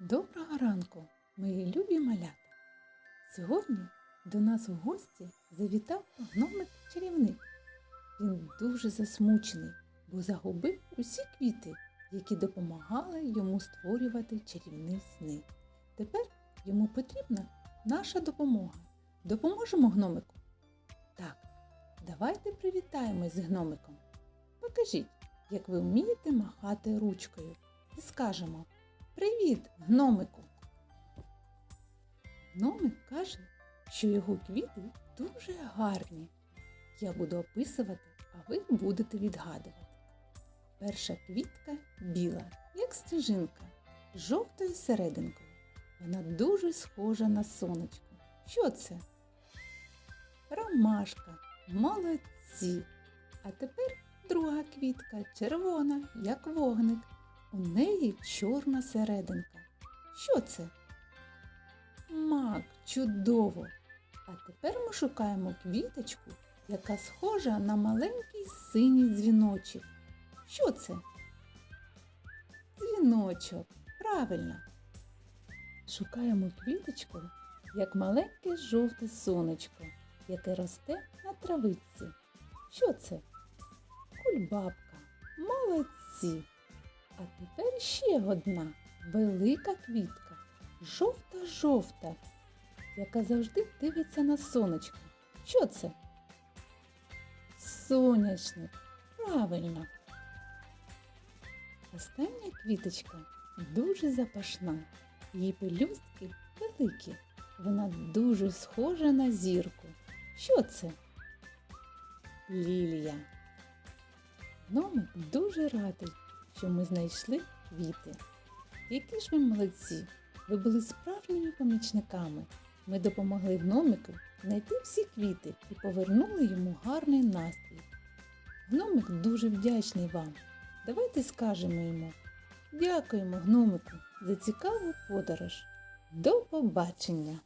Доброго ранку, мої любі малята! Сьогодні до нас у гості завітав гномик чарівник. Він дуже засмучений, бо загубив усі квіти, які допомагали йому створювати чарівні сни. Тепер йому потрібна наша допомога. Допоможемо гномику? Так, давайте привітаємось з гномиком. Покажіть, як ви вмієте махати ручкою, і скажемо Привіт, гномику! Гномик каже, що його квіти дуже гарні. Я буду описувати, а ви будете відгадувати. Перша квітка біла, як стежинка, з жовтою серединкою. Вона дуже схожа на сонечко. Що це? Ромашка, молодці. А тепер друга квітка, червона, як вогник. У неї чорна серединка. Що це? Мак, чудово! А тепер ми шукаємо квіточку, яка схожа на маленький синій дзвіночок. Що це? Дзвіночок. Правильно. Шукаємо квіточку, як маленьке жовте сонечко, яке росте на травиці. Що це? Кульбабка. Молодці! А тепер ще одна велика квітка, жовта-жовта, яка завжди дивиться на сонечко. Що це? Сонячник. Правильно. Остання квіточка дуже запашна. Її пелюстки великі. Вона дуже схожа на зірку. Що це? Лілія. Гномик дуже радий, що ми знайшли квіти. Які ж ви молодці! Ви були справжніми помічниками. Ми допомогли гномику знайти всі квіти і повернули йому гарний настрій. Гномик дуже вдячний вам. Давайте скажемо йому. Дякуємо, гномику, за цікаву подорож. До побачення!